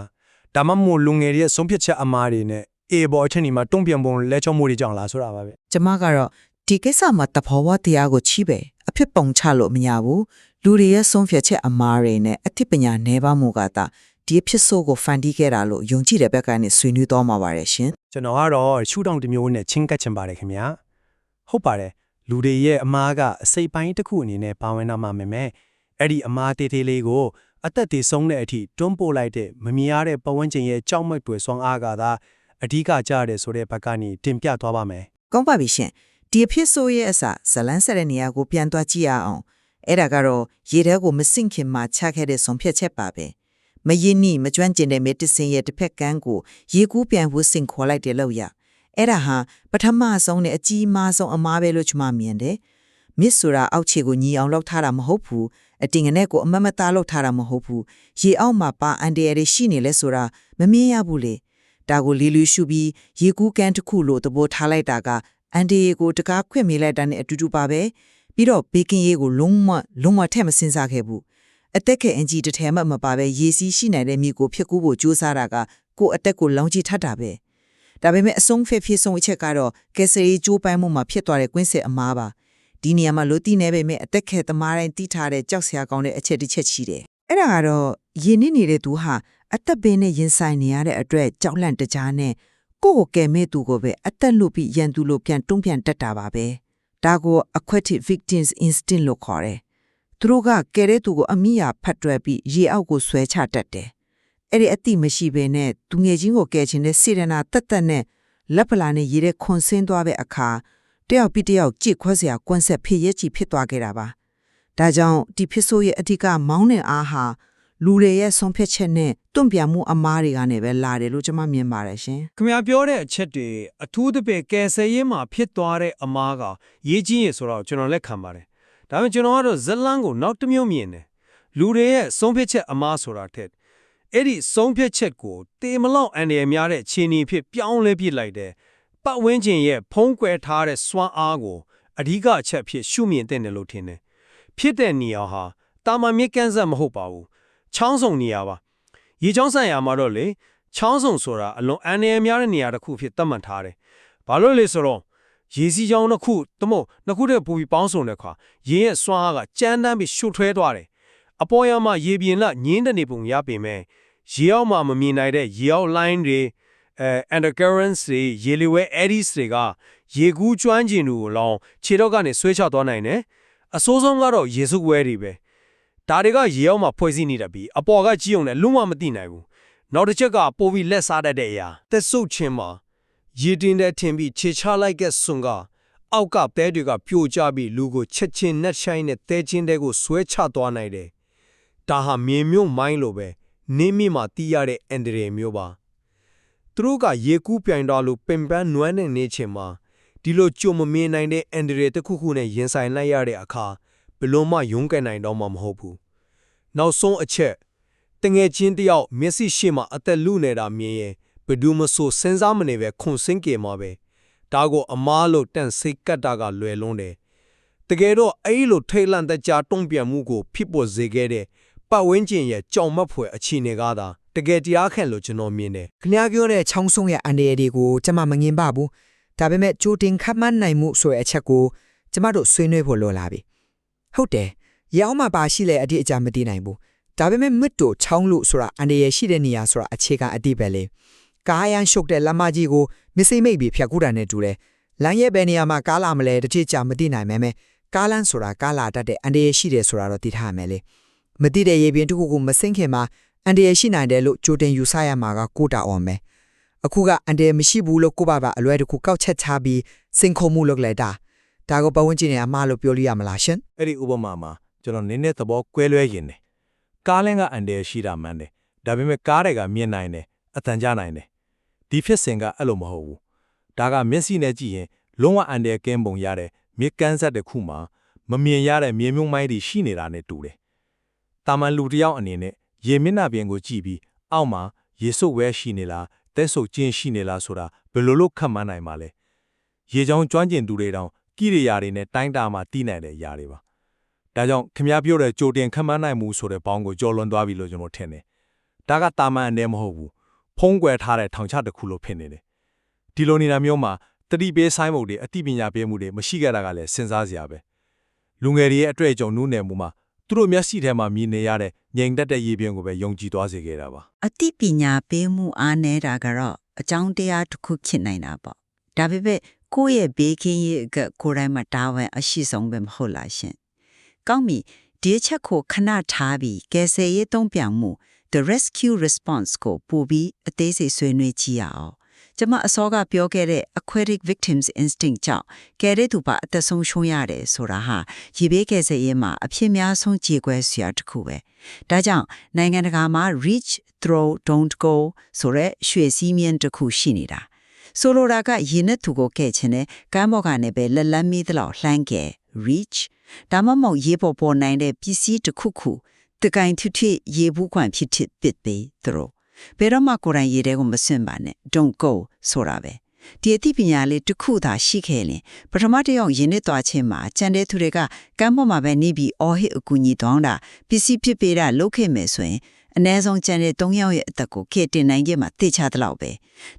ဒါမှမဟုတ်လူငယ်တွေရဲ့ဆုံးဖြတ်ချက်အမားတွေနဲ့အေဘော်အချက်ဒီမှာတုံ့ပြန်ပုံလဲချောမှုတွေကြောင့်လားဆိုတာပါပဲ။ကျမကတော့ဒီကိစ္စမှာတဘောဝတရားကိုချီးပဲအဖြစ်ပုံချလို့မရဘူး။လူတွေရဲ့ဆုံးဖြတ်ချက်အမားတွေနဲ့အသိပညာနှဲပါမှုကသာ ဒီအဖြစ်ဆိုးကိုဖန်တီးခဲ့တာလို့ယုံကြည်တဲ့ဘက်ကနေဆွေးနွေးသွားမှာပါတယ်ရှင်ကျွန်တော်ကတော့ရှူတောင်တစ်မျိုးနဲ့ချင်းကပ်ချင်ပါတယ်ခင်ဗျာဟုတ်ပါတယ်လူတွေရဲ့အမားကအစိပ်ပိုင်းတစ်ခုအနေနဲ့ပါဝင်လာမှာမယ်မယ်အဲ့ဒီအမားတေးသေးလေးကိုအသက်သေးဆုံးတဲ့အထိတွန်းပို့လိုက်တဲ့မမြင်ရတဲ့ပဝန်းကျင်ရဲ့ကြောက်မက်တွေဆွမ်းအားကသာအဓိကကြရတယ်ဆိုတဲ့ဘက်ကနေတင်ပြသွားပါမယ်။ကောင်းပါပြီရှင်။ဒီအဖြစ်ဆိုးရဲ့အစဇလန်းဆက်တဲ့နေရာကိုပြန်သွားကြည့်ရအောင်။အဲ့ဒါကတော့ရေထဲကိုမစင့်ခင်မှာချခဲ့တဲ့ဆုံးဖြတ်ချက်ပါပဲ။ မရင်းနှီးမကျွမ်းကျင်တဲ့မေတ္တစင်ရဲ့တစ်ဖက်ကန်းကိုရေကူးပြန်ဝတ်စင်ခေါ်လိုက်တယ်လို့ရ။အဲ့ဒါဟာပထမဆုံးနဲ့အကြီးမားဆုံးအမားပဲလို့ကျွန်မမြင်တယ်။မြစ်ဆိုတာအောက်ခြေကိုညီအောင်လောက်ထားတာမဟုတ်ဘူးအတင်ငနဲ့ကိုအမတ်မသားလောက်ထားတာမဟုတ်ဘူးရေအောက်မှာပါအန်တရယ်ရှိနေလဲဆိုတာမမြင်ရဘူးလေဒါကိုလီလူရှုပြီးရေကူးကန်တစ်ခုလို့သဘောထားလိုက်တာကအန်တရယ်ကိုတကားခွင့်မိလိုက်တာနဲ့အတူတူပါပဲပြီးတော့ဘေကင်ရေကိုလုံးဝလုံးဝထည့်မစင်စားခဲ့ဘူး အသက်ကအင်ဂျီတစ်ထဲမှမပါပဲရေစီးရှိနိုင်တဲ့မြေကိုဖြစ်ကူးဖို့ကြိုးစားတာကကိုယ်အသက်ကိုလောင်ကြည့်ထတ်တာပဲဒါပေမဲ့အဆုံးဖေဖြစ်ဆုံးအချက်ကတော့ကက်ဆရီကျိုးပိုင်းမှုမှာဖြစ်သွားတဲ့ကွင်းဆက်အမားပါဒီနေရာမှာလို့တည်နေပေမဲ့အသက်ခဲသမားတိုင်းတီးထားတဲ့ကြောက်စရာကောင်းတဲ့အချက်တစ်ချက်ရှိတယ်။အဲ့ဒါကတော့ယဉ်နေနေတဲ့သူဟာအသက်ပင်နဲ့ရင်ဆိုင်နေရတဲ့အတွက်ကြောက်လန့်တကြားနဲ့ကိုယ့်ကိုကယ်မဲ့သူကိုပဲအသက်လွတ်ပြီးရန်သူလို့ပြန်တွန်းပြန်တက်တာပါပဲ။ဒါကို aquatic victims instinct လို့ခေါ်တယ်။ သူတို့ကကယ်တဲ့သူကိုအမိယာဖတ်တွယ်ပြီးရေအောက်ကိုဆွဲချတတ်တယ်။အဲ့ဒီအတိမရှိဘဲနဲ့သူငယ်ချင်းကိုကယ်ချင်တဲ့စေရနာတက်တက်နဲ့လက်ဖလာနဲ့ရေတဲ့ခွန်ဆင်းသွားတဲ့အခါတယောက်ပြီးတယောက်ကြည့်ခွက်စရာကွန်ဆက်ဖြစ်ရက်ချီဖြစ်သွားခဲ့တာပါ။ဒါကြောင့်ဒီဖြစ်ဆိုရဲ့အဓိကမောင်းတဲ့အားဟာလူတွေရဲ့ဆုံးဖြတ်ချက်နဲ့တွန့်ပြန်မှုအမားတွေကနေပဲလာတယ်လို့ကျွန်မမြင်ပါတယ်ရှင်ခင်ဗျာပြောတဲ့အချက်တွေအထူးသဖြင့်ကယ်ဆယ်ရေးမှာဖြစ်သွားတဲ့အမားကရေးကြီးရဆိုတော့ကျွန်တော်လက်ခံပါတယ် ဒါပေမဲ့ကျွန်တော်ကတော့ဇလန်းကိုနောက်တစ်မျိုးမြင်တယ်လူတွေရဲ့ဆုံးဖြတ်ချက်အမားဆိုတာထက်အဲ့ဒီဆုံးဖြတ်ချက်ကိုတေမလောက်အန်ရယ်များတဲ့ခြေနေဖြစ်ပြောင်းလဲပြစ်လိုက်တဲ့ပတ်ဝန်းကျင်ရဲ့ဖုံးကွယ်ထားတဲ့စွမ်းအားကိုအဓိကအချက်ဖြစ်ရှုမြင်တဲ့တယ်လို့ထင်တယ်ဖြစ်တဲ့နေရာဟာတာမန်မြကန်းဆက်မဟုတ်ပါဘူးချောင်းစုံနေရာပါရေချောင်းဆိုင်ရာမှာတော့လေချောင်းစုံဆိုတာအလွန်အန္တရာယ်များတဲ့နေရာတစ်ခုဖြစ်သတ်မှတ်ထားတယ်။ဘာလို့လဲဆိုတော့ ရေစီးချောင်းတစ်ခုတမို့နှစ်ခုတည်းပူပြီးပေါင်းစုံတဲ့ခါရေရဲ့စွမ်းအားကကြမ်းတမ်းပြီးရှုပ်ထွဲသွားတယ်။အပေါ်ရမှာရေပြင်လညင်းတဲ့နေပုံရပေမဲ့ရေအောက်မှာမမြင်နိုင်တဲ့ရေအောက် line တွေအဲ undercurrents တွေရေလီဝဲ eddies တွေကရေကူးကျွမ်းကျင်သူကိုလောင်ခြေတော့ကနေဆွဲချသွားနိုင်တယ်။အဆိုးဆုံးကတော့ရေစုပ်ဝဲတွေပဲ။ဒါတွေကရေအောက်မှာဖွဲ့စည်းနေတတ်ပြီးအပေါ်ကကြည့်ုံနဲ့လုံးဝမသိနိုင်ဘူးနောက်တစ်ချက်ကပိုပြီးလက်စားတတ်တဲ့အရာသက်ဆုပ်ခြင်းမှာ ရေတင်တဲ့ထင်ပြီးခြေချလိုက်ကဆွန်ကအောက်ကတဲတွေကပြိုကျပြီးလူကိုချက်ချင်းနှက်ဆိုင်နဲ့တဲချင်းတဲကိုဆွဲချသွားနိုင်တယ်ဒါဟာမြေမြုံမိုင်းလိုပဲနင်းမိမှာတီးရတဲ့အန်ဒရေမျိုးပါသူတို့ကရေကူးပြိုင်တော်လို့ပင်ပန်းနွမ်းနေနေချင်းမှာဒီလိုကြုံမမြင်နိုင်တဲ့အန်ဒရေတစ်ခုခုနဲ့ရင်ဆိုင်လိုက်ရတဲ့အခါဘယ်လုံးမယုံကနိုင်တော့မှမဟုတ်ဘူးနောက်ဆုံးအချက်တငယ်ချင်းတယောက်မျက်စိရှိမှအသက်လူနေတာမြင်ရင် ဘယ်သူမဆိုစဉ်းစားမနေပဲခွန်စင်းကေမှာပဲဒါဒါကိုအမားလို့တန့်စိတ်ကတ်တာကလွယ်လွန်းတယ်တကယ်တော့အဲ့လိုထိတ်လန့်တကြားတုံ့ပြန်မှုကိုဖြစ်ပေါ်စေခဲ့တဲ့ပတ်ဝန်းကျင်ရဲ့ကြောင်မက်ဖွယ်အခြေအနေကသာတကယ်တရားခံလို့ကျွန်တော်မြင်တယ်ခင်ဗျားပြောတဲ့ချောင်းဆုံးရဲ့အန္တရာယ်တွေကိုကျွန်မမငင်ပါဘူးဒါပေမဲ့ကြိုတင်ခတ်မှန်းနိုင်မှုဆိုတဲ့အချက်ကိုကျွန်မတို့ဆွေးနွေးဖို့လိုလာပြီဟုတ်တယ်ရောင်းမှာပါရှိလေအတိအကျမသိနိုင်ဘူးဒါပေမဲ့မစ်တို့ချောင်းလို့ဆိုတာအန္တရာယ်ရှိတဲ့နေရာဆိုတာအခြေခံအတိပဲလေ ကားရန်ရှုပ်တဲ့လမ်းမကြီးကိုမစိမ့်မိတ်ပြီးဖြတ်ကူးတာနဲ့တူတယ်လမ်းရဲ့ဘယ်နေရာမှာကားလာမလဲတစ်ချိကြာမသိနိုင်မဲမဲကားလမ်းဆိုတာကားလာတတ်တဲ့အန္တရာယ်ရှိတယ်ဆိုတာတော့သိထားရမယ်လေမသိတဲ့ရေပြင်တစ်ခုကိုမစိမ့်ခင်မှာအန္တရာယ်ရှိနိုင်တယ်လို့ကြိုတင်ယူဆရမှာကကိုတာအောင်ပဲအခုကအန်တယ်မရှိဘူးလို့ကိုပါပါအလွဲတကူကောက်ချက်ချပြီးစင်ခုံမှုလုပ်လိုက်တာဒါကိုပတ်ဝန်းကျင်နဲ့အမှားလို့ပြောလို့ရမလားရှင်အဲ့ဒီဥပမာမှာကျွန်တော်နည်းနည်းသဘောကွဲလွဲရင်တယ်ကားလင်းကအန်တယ်ရှိတာမှန်တယ်ဒါပေမဲ့ကားတွေကမြင်နိုင်တယ်အတန်ကြနိုင်တယ် ဒီဖြစ်စဉ်ကအဲ့လိုမဟုတ်ဘူးဒါကမျက်စိနဲ့ကြည့်ရင်လုံးဝအန်တယ်ကင်းပုံရတဲ့မြေကန်းဆက်တစ်ခုမှာမမြင်ရတဲ့မြေမြုံမိုင်းတွေရှိနေတာနဲ့တူတယ်တာမန်လူတစ်ယောက်အနေနဲ့ရေမျက်နှာပြင်ကိုကြည့်ပြီးအောက်မှာရေစုပ်ဝဲရှိနေလားတဲဆုပ်ကျင်းရှိနေလားဆိုတာဘယ်လိုလုပ်ခတ်မှန်းနိုင်မှာလဲရေချောင်းကျွမ်းကျင်သူတွေတောင်ကိရိယာတွေနဲ့တိုင်းတာမှာတီးနိုင်တဲ့ຢာတွေပါဒါကြောင့်ခင်ဗျားပြောတဲ့ကြိုတင်ခန့်မှန်းနိုင်မှုဆိုတဲ့ဘောင်းကိုကြော်လွန်သွားပြီလို့ကျွန်တော်ထင်တယ်။ဒါကတာမန်အနေမဟုတ်ဘူး။ ဖုံးကွယ်ထားတဲ့ထောင်ချတစ်ခုလို့ဖြစ်နေတယ်။ဒီလိုနေတာမျိုးမှာတတိပေးဆိုင်မှုတွေအသိပညာပေးမှုတွေမရှိကြတာကလည်းစဉ်းစားစရာပဲ။လူငယ်တွေရဲ့အတွေ့အကြုံနုနယ်မှုမှာသူတို့မျက်စိထဲမှာမြင်နေရတဲ့ငြိမ်သက်တဲ့ရေပြင်ကိုပဲယုံကြည်သွားစေခဲ့တာပါအသိပညာပေးမှုအားနည်းတာကတော့အကြောင်းတရားတစ်ခုဖြစ်နိုင်တာပေါ့ဒါပေမဲ့ကိုယ့်ရဲ့ဘေးကင်းရေးကကိုယ်တိုင်မှာတာဝန်အရှိဆုံးပဲမဟုတ်လားရှင်ကောင်းပြီဒီအချက်ကိုခဏထားပြီးကယ်ဆယ်ရေးတုံ့ပြန်မှု the rescue response ကိုပို့ပြီးအသေးစိတ်ဆွေးနွေးကြည့်ရအောင်ကျွန်မအစောကပြောခဲ့တဲ့ aquatic victims instinct ကြောင့်ကယ်တဲ့သူပါအသက်ဆုံးရှုံးရတယ်ဆိုတာဟာရေဘေးကယ်ဆယ်ရေးမှာအဖြစ်များဆုံးကြေကွဲစရာတစ်ခုပဲဒါကြောင့်နိုင်ငံတကာမှာ reach throw don't go ဆိုတဲ့ရွှေစည်းမျဉ်းတစ်ခုရှိနေတာဆိုလိုတာကရေနဲ့သူကိုကဲ့ချင်တဲ့ကမ်းဘော်ကနေပဲလက်လန်းမီးတလောက်လှမ်းကဲ reach ဒါမှမဟုတ်ရေပေါ်ပေါ်နိုင်တဲ့ပစ္စည်းတစ်ခုခု တကိုင်ထွထွရေဘူးခွန်ဖြစ်ဖြစ်ပစ်သေးသူတို့ဘယ်တော့မှကိုယ်တိုင်ရေတဲကိုမစွန့်ပါနဲ့ don't go ဆိုတာပဲဒီအသိပညာလေးတစ်ခုသာရှိခဲ့ရင်ပထမတစ်ယောက်ရင်းနှီးသွားခြင်းမှာကြံတဲ့သူတွေကကမ်းပေါ်မှာပဲနေပြီးအော်ဟစ်အကူညီတောင်းတာပစ္စည်းဖြစ်ပေးတာလုပ်ခဲ့မယ်ဆိုရင်အ ਨੇ ဆုံးကြံတဲ့၃ယောက်ရဲ့အသက်ကိုခေတ်တင်နိုင်ခဲ့မှာသိချသလောက်ပဲ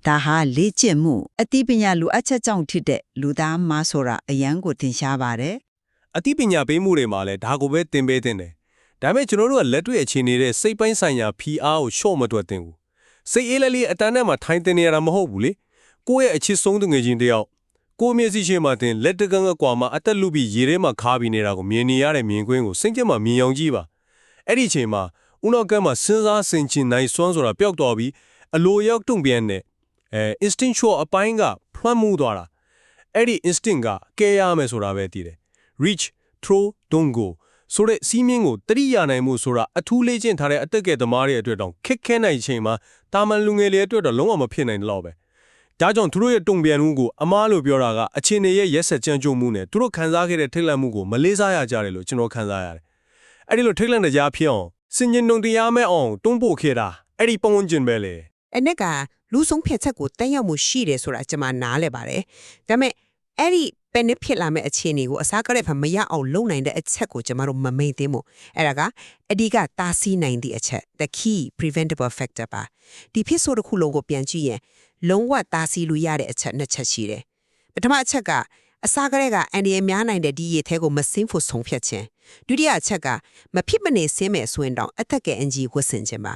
ဒါဟာလေ့ကျင့်မှုအသိပညာလူအပ်ချက်ကြောင့်ဖြစ်တဲ့လူသားမဆိုတာအရန်ကိုသင်ရှားပါတယ်အသိပညာပေးမှုတွေမှာလည်းဒါကိုပဲသင်ပေးသင့်တယ်။ ဒါပေမဲ့ကျွန်တော်တို့ကလက်တွေ့အခြေနေတဲ့စိတ်ပိုင်းဆိုင်ရာဖိအားကိုရှော့မတွက်သင့်ဘူး။စိတ်အေးလေးလေးအတန်းနဲ့မှထိုင်တင်နေရတာမဟုတ်ဘူးလေ။ကိုယ့်ရဲ့အချစ်ဆုံးသူငယ်ချင်းတယောက်ကိုယ့်မျက်စိရှိမှတင်လက်တကန်းကကွာမှအသက်လူပြီးရေထဲမှာခါပြီးနေတာကိုမြင်နေရတဲ့မြင်ကွင်းကိုစိတ်ထဲမှာမြင်အောင်ကြည့်ပါ။အဲ့ဒီအချိန်မှာဦးနောက်ကမ်းမှာစဉ်းစားဆင်ခြင်နိုင်စွမ်းဆိုတာပျောက်သွားပြီးအလိုရောက်တုံ့ပြန်တဲ့အဲ instinctual အပိုင်းကဖလွှမ်းမှုသွားတာ။အဲ့ဒီ instinct ကကဲရမယ်ဆိုတာပဲသိတယ်။ reach throw don't go ဆိုတဲ့စီးမြင့်ကိုတတိယနိုင်မှုဆိုတာအထူးလေ့ကျင့်ထားတဲ့အတက်ကဲသမားတွေအတွက်တောင်ခက်ခဲနိုင်ချိန်မှာတာမန်လူငယ်တွေအတွက်တော့လုံးဝမဖြစ်နိုင်တော့ပဲဒါကြောင့်သူတို့ရဲ့တုံ့ပြန်မှုကိုအမားလို့ပြောတာကအခြေအနေရဲ့ရက်ဆက်ကြမ်းကြုတ်မှုနဲ့သူတို့ခံစားခဲ့တဲ့ထိတ်လန့်မှုကိုမလေးစားရကြတယ်လို့ကျွန်တော်ခံစားရတယ်အဲ့ဒီလိုထိတ်လန့်တဲ့ကြားဖြစ်အောင်စင်ញင်ုံတရားမဲ့အောင်တွန်းပို့ခဲ့တာအဲ့ဒီပုံဝင်ခြင်းပဲလေအဲ့နဲ့ကလူဆုံးဖြတ်ချက်ကိုတက်ရောက်မှုရှိတယ်ဆိုတာကျွန်မနားလဲပါတယ်ဒါပေမဲ့အဲ့ဒီ ပဲနစ်ဖြစ်လာမဲ့အခြေအနေကိုအစားကရက်ဖမရအောင်လုပ်နိုင်တဲ့အချက်ကိုကျွန်တော်တို့မမိတ်သိမို့အဲ့ဒါကအဓိကတားဆီးနိုင်သည့်အချက် the key preventable factor ပါဒီဖြစ်ဆိုတစ်ခုလုံးကိုပြန်ကြည့်ရင်လုံးဝတားဆီးလို့ရတဲ့အချက်နှစ်ချက်ရှိတယ်ပထမအချက်ကအစားကရက်ကအန်ဒီရများနိုင်တဲ့ဒီရေထဲကိုမစင်းဖို့ဆုံးဖြတ်ခြင်းဒုတိယအချက်ကမဖြစ်မနေဆင်းမယ်ဆိုရင်တော့အသက်ကဲအင်ဂျီဝတ်ဆင်ခြင်းပါ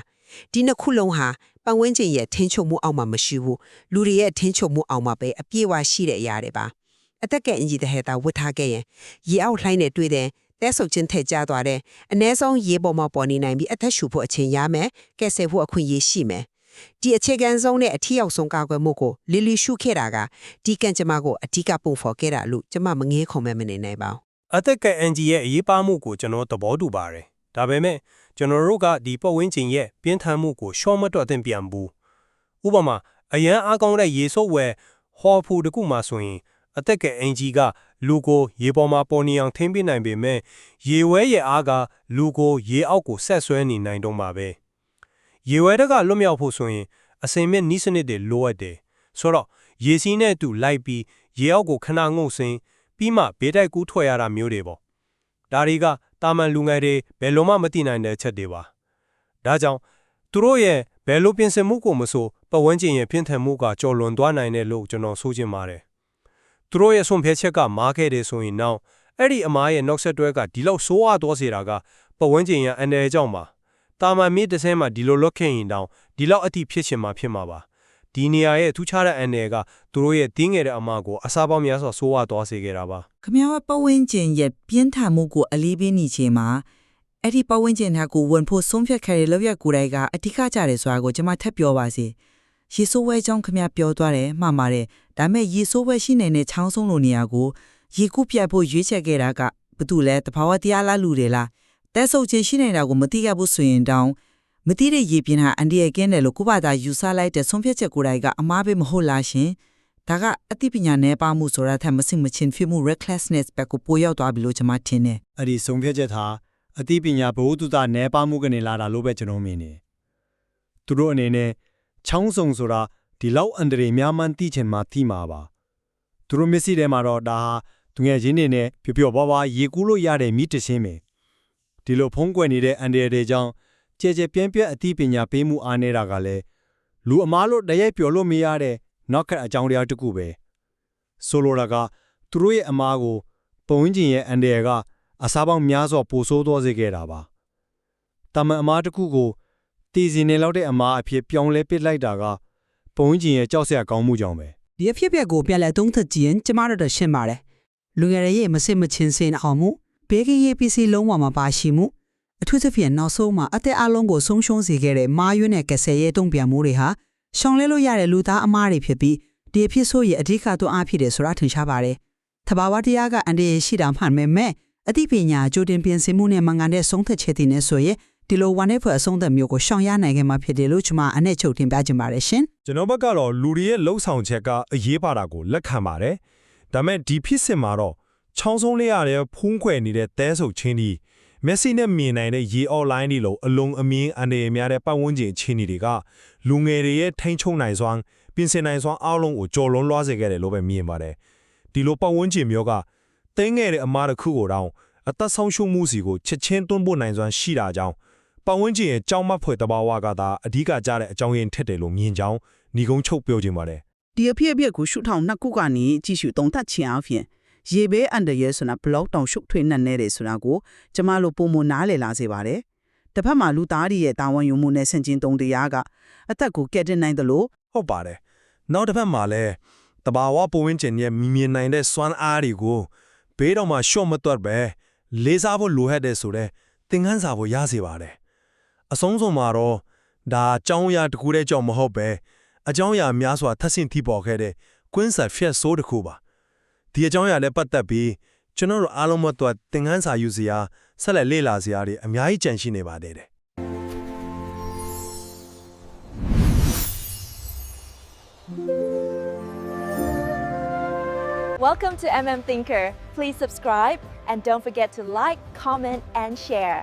ဒီနှစ်ခုလုံးဟာပတ်ဝန်းကျင်ရဲ့ထင်းချုပ်မှုအောက်မှာမရှိဘူးလူတွေရဲ့ထင်းချုပ်မှုအောက်မှာပဲအပြည့်အဝရှိတဲ့အရာတွေပါ အသက်ကအင်ဂျီတဲ့ဟဲတာဝတ်ထားခဲ့ရင်ရေအောက်လှိုင်းနဲ့တွေ့တဲ့တဲဆုပ်ချင်းထက်ကြသွားတယ်အ ਨੇ ဆုံးရေပေါ်မှာပေါ်နေနိုင်ပြီးအသက်ရှူဖို့အချိန်ရမယ်ကဲဆယ်ဖို့အခွင့်အရေးရှိမယ်ဒီအခြေခံဆုံးနဲ့အထီရောက်ဆုံးကာကွယ်မှုကိုလီလီရှုခဲ့တာကဒီကံကြမ္မာကိုအဓိကပုံဖော်ခဲ့တာလို့ကျမမငဲခုံမဲ့မနေနိုင်ပါဘူးအသက်ကဲအန်ဂျီရဲ့အရေးပါမှုကိုကျွန်တော်သဘောတူပါတယ်ဒါပေမဲ့ကျွန်တော်တို့ကဒီပတ်ဝန်းကျင်ရဲ့ပြင်းထန်မှုကိုရှော့မတော့တင်ပြန်ဘူးဥပမာအရန်အားကောင်းတဲ့ရေစုပ်ဝဲဟော်ဖူတကူမှဆိုရင် အသက်ကဲအန်ဂျီကလူကိုရေပေါ်မှာပေါ်နေအောင်ထိမ့်ပြနိုင်ပေမဲ့ရေဝဲရဲ့အားကလူကိုရေအောက်ကိုဆက်ဆွဲနေနိုင်တော့မှာပဲရေဝဲတကလွတ်မြောက်ဖို့ဆိုရင်အစင်မြင့်နီးစနစ်တွေလိုအပ်တယ်ဆိုတော့ရေစီးနဲ့အတူလိုက်ပြီးရေအောက်ကိုခဏငုံဆင်းပြီးမှဘေးတိုက်ကူးထွက်ရတာမျိုးတွေပေါ့ဒါတွေကတာမန်လူငယ်တွေဘယ်လိုမှမသိနိုင်တဲ့အချက်တွေပါဒါကြောင့်သူတို့ရဲ့ဘယ်လိုပြင်ဆင်မှုကိုမဆိုပတ်ဝန်းကျင်ရဲ့ပြင်းထန်မှုကကြော်လွန်သွားနိုင်တယ်လို့ကျွန်တော်ဆိုချင်ပါတယ် သူတို့ရဲ့ဆုံးဖြတ်ချက်ကမားခဲ့တယ်ဆိုရင်နောက်အဲ့ဒီအမားရဲ့နောက်ဆက်တွဲကဒီလောက်ဆိုးဝါးသွားစေတာကပတ်ဝန်းကျင်ရဲ့အနေအကြောင်းပါတာမန်မိတစ်ဆဲမှာဒီလိုလွတ်ခဲ့ရင်တောင်ဒီလောက်အထိဖြစ်ချင်မှာဖြစ်မှာပါဒီနေရာရဲ့ထူးခြားတဲ့အနေကသူတို့ရဲ့တင်းငယ်တဲ့အမားကိုအစားပေါင်းများစွာဆိုးဝါးသွားစေခဲ့တာပါခမရပဝင်းကျင်ရဲ့ပြင်းထန်မှုကိုအလေးပေးနေချိန်မှာအဲ့ဒီပဝင်းကျင်ဟာကိုဝင်ဖို့ဆုံးဖြတ်ခဲ့တဲ့လောက်ရကိုယ်တိုင်ကအထူးကြတယ်ဆိုတာကိုကျွန်မထပ်ပြောပါစီရေဆိုးဝဲကြောင်းခမရပြောသွားတယ်မှန်ပါတယ် ဒါပေမဲ့ရေဆိုးဝဲရှိနေတဲ့ချောင်းဆုံးလိုနေရာကိုရေကူးပြတ်ဖို့ရွေးချယ်ခဲ့တာကဘာတူလဲတဘာဝတရားလားလူတွေလားတဲဆုပ်ချင်းရှိနေတာကိုမသိခဲ့ဘူးဆိုရင်တောင်းမသိတဲ့ရေပြင်းဟာအန်ဒီရဲ့ကင်းတယ်လို့ကိုပါတာယူဆလိုက်တဲ့ဆုံးဖြတ်ချက်ကိုယ်တိုင်ကအမားပဲမဟုတ်လားရှင်ဒါကအသိပညာနဲ့ပါမှုဆိုတာထက်မစင်မချင်းဖြစ်မှု recklessness ပဲကိုပိုရောက်သွားပြီလို့ကျွန်မထင်တယ်အဲ့ဒီဆုံးဖြတ်ချက်ဟာအသိပညာဘ ഹു တုတနဲပါမှုကနေလာတာလို့ပဲကျွန်တော်မြင်တယ်။သူတို့အနေနဲ့ချောင်းစုံဆိုတာ ဒီလောက်အန္တရာယ်များမှန်းသိချင်မှသိမှာပါ။သူတို့မျက်စိထဲမှာတော့ဒါဟာသူငယ်ချင်းတွေနဲ့ပျော်ပျော်ပါးပါးရေကူးလို့ရတဲ့မိတရှင်းပဲ။ဒီလိုဖုံးကွယ်နေတဲ့အန္တရာယ်တွေကြောင့်ကြဲကြဲပြန့်ပြန့်အသိပညာပေးမှုအားနေတာကလည်းလူအမားလို့တရိုက်ပျော်လို့မရတဲ့နောက်ခက်အကြောင်းတရားတစ်ခုပဲ။ဆိုလိုတာကသူတို့ရဲ့အမားကိုပုံဝင်ကျင်ရဲ့အန္တရာယ်ကအစားပေါင်းများစွာပိုဆိုးသွားစေခဲ့တာပါ။တမန်အမားတစ်ခုကိုတည်စင်နေလောက်တဲ့အမားအဖြစ်ပြောင်းလဲပစ်လိုက်တာက ပုံဝင်ကျင်ရဲ့ကြောက်စရာကောင်းမှုကြောင့်ပဲဒီအဖြစ်အပျက်ကိုပြန်လည်သုံးသပ်ကြည့်ရင်ကျမတို့တော့ရှင်းပါတယ်လူငယ်တွေရဲ့မစစ်မချင်းစင်အောင်မှုဘေးကင်းရေးပစ္စည်းလုံးဝမပါရှိမှုအထူးသဖြင့်နောက်ဆုံးမှာအသက်အလုံးကိုဆုံးရှုံးစေခဲ့တဲ့မာရွန်းနဲ့ကဆယ်ရဲ့တုံ့ပြန်မှုတွေဟာရှောင်လဲလို့ရတဲ့လူသားအမားတွေဖြစ်ပြီးဒီအဖြစ်ဆိုရင်အဓိကသွန်းအားဖြစ်တယ်ဆိုတာထင်ရှားပါတယ်။တဘာဝတရားကအန်ဒီရရှိတာမှန်ပေမဲ့အသိပညာကြိုတင်ပြင်ဆင်မှုနဲ့မငန်တဲ့ဆုံးသက်ချက်တွေနဲ့ဆိုရင် ဒီလိုဝန်တဲ့ဖွဲ့အဆုံးသက်မျိုးကိုရှောင်ရနိုင်ခဲ့မှာဖြစ်တယ်လို့ကျွန်မအနဲ့ချုပ်တင်ပြချင်ပါတယ်ရှင်။ကျွန်တော်ဘက်ကတော့လူတွေရဲ့လှုပ်ဆောင်ချက်ကအရေးပါတာကိုလက်ခံပါတယ်။ဒါမဲ့ဒီဖြစ်စဉ်မှာတော့ချောင်းဆုံးလေးရတဲ့ဖုံးခွယ်နေတဲ့တဲဆုပ်ချင်းဒီမက်ဆီနဲ့မြင်နိုင်တဲ့ရေအော်လိုင်းဒီလိုအလုံးအမြင်အနေများတဲ့ပတ်ဝန်းကျင်ချင်းတွေကလူငယ်တွေရဲ့ထိန်းချုပ်နိုင်စွမ်းပြင်ဆင်နိုင်စွမ်းအားလုံးကိုကြော်လွန်လွှားစေခဲ့တယ်လို့ပဲမြင်ပါတယ်။ဒီလိုပတ်ဝန်းကျင်မျိုးကတင်းငယ်တဲ့အမားတစ်ခုကိုတောင်အသက်ဆုံးရှုံးမှုစီကိုချက်ချင်းတွန်းပို့နိုင်စွမ်းရှိတာကြောင့် ပတ်ဝန်းကျင်ရဲ့ကြောင်းမဖွယ်တဘာဝကသာအဓိကကြတဲ့အကြောင်းရင်းထက်တယ်လို့မြင်ကြောင်းညီကုန်းချုပ်ပြောခြင်းပါတယ်ဒီအဖြစ်အပျက်ကိုရှုထောင်နှစ်ခုကနေကြည့်ရှုသုံးသပ်ခြင်းအပြင်ရေဘေးအန်တရယ်ဆိုတာဘလောက်တောင်ရှုပ်ထွေးနှံ့နေတယ်ဆိုတာကိုကျမတို့ပုံမနားလည်လာစေပါတယ်။တစ်ဖက်မှာလူသားတွေရဲ့တာဝန်ယူမှုနဲ့ဆင်ကျင်တုံတရားကအသက်ကိုကယ်တင်နိုင်တယ်လို့ဟုတ်ပါတယ်နောက်တစ်ဖက်မှာလည်းတဘာဝပုံဝင်ကျင်ရဲ့မြင်မြင်နိုင်တဲ့စွမ်းအားတွေကိုဘေးတော့မှရှော့မတွတ်ပဲလေးစားဖို့လိုဟက်တဲ့ဆိုတဲ့သင်ခန်းစာကိုရစေပါတယ် အဆုံးစုံမှာတော့ဒါအကြောင်းအရာတစ်ခုတည်းကြောင့်မဟုတ်ပဲအကြောင်းအရာများစွာထပ်ဆင့်ထိပေါ်ခဲ့တဲ့ကွင်းဆက်ဖျက်ဆိုးတစ်ခုပါဒီအကြောင်းအရာနဲ့ပတ်သက်ပြီးကျွန်တော်တို့အားလုံးမတော်သင်ခန်းစာယူစရာဆက်လက်လေ့လာစရာတွေအများကြီးကြန့်ရှိနေပါသေးတယ် Welcome to MM Thinker. Please subscribe and don't forget to like, comment, and share.